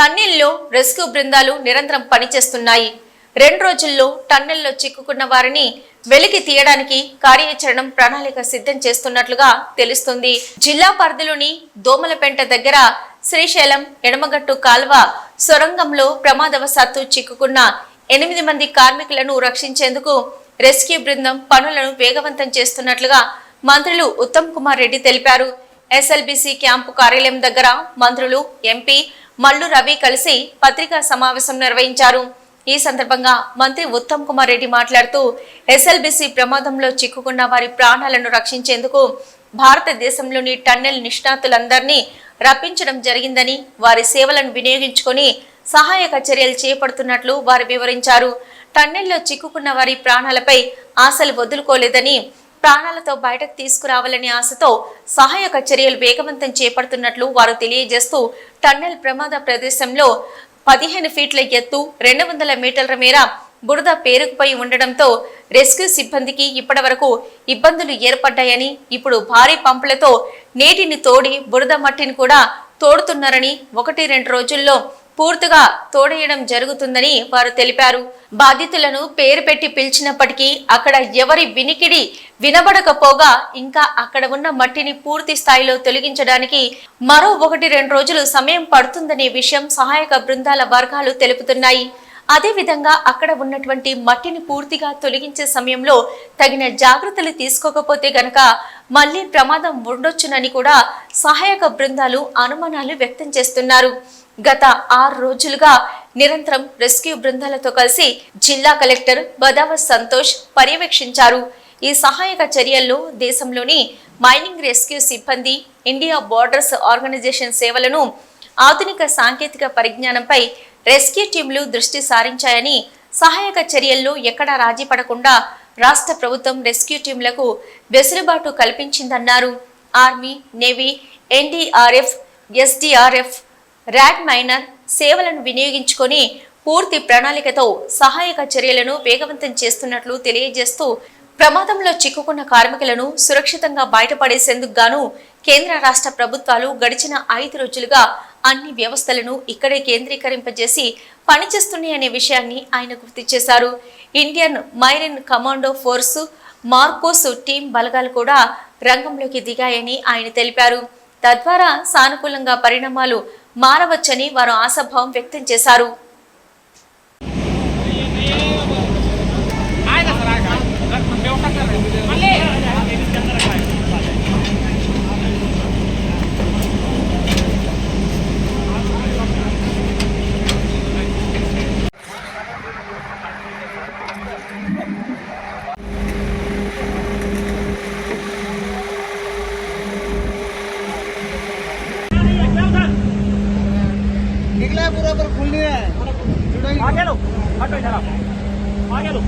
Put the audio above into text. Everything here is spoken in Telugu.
టన్నెల్లో రెస్క్యూ బృందాలు నిరంతరం పనిచేస్తున్నాయి. రెండు రోజుల్లో టన్నెల్లో చిక్కుకున్న వారిని వెలికి తీయడానికి కార్యాచరణ ప్రణాళిక సిద్ధం చేస్తున్నట్లుగా తెలుస్తుంది. జిల్లా పరిధిలోని దోమలపెంట దగ్గర శ్రీశైలం ఎడమగట్టు కాల్వ సొరంగంలో ప్రమాదవశాత్తు చిక్కుకున్న ఎనిమిది మంది కార్మికులను రక్షించేందుకు రెస్క్యూ బృందం పనులను వేగవంతం చేస్తున్నట్లుగా మంత్రులు ఉత్తమ్ కుమార్ రెడ్డి తెలిపారు. ఎస్ఎల్బిసి క్యాంపు కార్యాలయం దగ్గర మంత్రులు ఎంపీ మల్లు రవి కలిసి పత్రికా సమావేశం నిర్వహించారు. ఈ సందర్భంగా మంత్రి ఉత్తమ్ కుమార్ రెడ్డి మాట్లాడుతూ ఎస్ఎల్బిసి ప్రమాదంలో చిక్కుకున్న వారి ప్రాణాలను రక్షించేందుకు భారతదేశంలోని టన్నెల్ నిష్ణాతులందరినీ రప్పించడం జరిగిందని వారి సేవలను వినియోగించుకొని సహాయక చర్యలు చేపడుతున్నట్లు వారు వివరించారు. టన్నెల్లో చిక్కుకున్న వారి ప్రాణాలపై ఆశలు వదులుకోలేదని ప్రాణాలతో బయటకు తీసుకురావాలనే ఆశతో సహాయక చర్యలు వేగవంతం చేపడుతున్నట్లు వారు తెలియజేస్తూ టన్నెల్ ప్రమాద ప్రదేశంలో పదిహేను ఫీట్ల ఎత్తు రెండు వందల మీటర్ల మేర బురద పేరుకుపోయి ఉండడంతో రెస్క్యూ సిబ్బందికి ఇప్పటివరకు ఇబ్బందులు ఏర్పడ్డాయని ఇప్పుడు భారీ పంపులతో నీటిని తోడి బురద మట్టిని కూడా తోడుతున్నారని ఒకటి రెండు రోజుల్లో పూర్తిగా తోడేయడం జరుగుతుందని వారు తెలిపారు. బాధితులను పేరు పెట్టి పిలిచినప్పటికీ అక్కడ ఎవరి వినికిడి వినబడకపోగా ఇంకా అక్కడ ఉన్న మట్టిని పూర్తి స్థాయిలో తొలగించడానికి మరో ఒకటి రెండు రోజులు సమయం పడుతుందనే విషయం సహాయక బృందాల వర్గాలు తెలుపుతున్నాయి. అదేవిధంగా అక్కడ ఉన్నటువంటి మట్టిని పూర్తిగా తొలగించే సమయంలో తగిన జాగ్రత్తలు తీసుకోకపోతే గనక మళ్ళీ ప్రమాదం ఉండొచ్చునని కూడా సహాయక బృందాలు అనుమానాలు వ్యక్తం చేస్తున్నారు. గత ఆరు రోజులుగా నిరంతరం రెస్క్యూ బృందాలతో కలిసి జిల్లా కలెక్టర్ బదావ సంతోష్ పర్యవేక్షించారు. ఈ సహాయక చర్యల్లో దేశంలోని మైనింగ్ రెస్క్యూ సిబ్బంది ఇండియా బోర్డర్స్ ఆర్గనైజేషన్ సేవలను ఆధునిక సాంకేతిక పరిజ్ఞానంపై రెస్క్యూ టీంలు దృష్టి సారించాయని సహాయక చర్యల్లో ఎక్కడా రాజీ పడకుండా రాష్ట్ర ప్రభుత్వం రెస్క్యూ టీంలకు వెసులుబాటు కల్పించిందన్నారు. Army navy NDRF SDRF rat miner సేవలను వినియోగించుకొని పూర్తి ప్రణాళికతో సహాయక చర్యలను వేగవంతం చేస్తున్నట్లు తెలియజేస్తూ ప్రమాదంలో చిక్కుకున్న కార్మికులను సురక్షితంగా బయటపడేసేందుకు గాను కేంద్ర రాష్ట్ర ప్రభుత్వాలు గడిచిన ఐదు రోజులుగా అన్ని వ్యవస్థలను ఇక్కడే కేంద్రీకరింపజేసి పనిచేస్తున్నాయనే విషయాన్ని ఆయన గుర్తు చేశారు Indian marine commando force MARCOS team బలగాలు కూడా రంగంలోకి దిగాయని ఆయన తెలిపారు. తద్వారా సానుకూలంగా పరిణామాలు మారవచ్చని వారు ఆశాభావం వ్యక్తం చేశారు. మళ్ళీ पूरा पर खुल नहीं रहा है। लो हटो इधर आप आगे लो।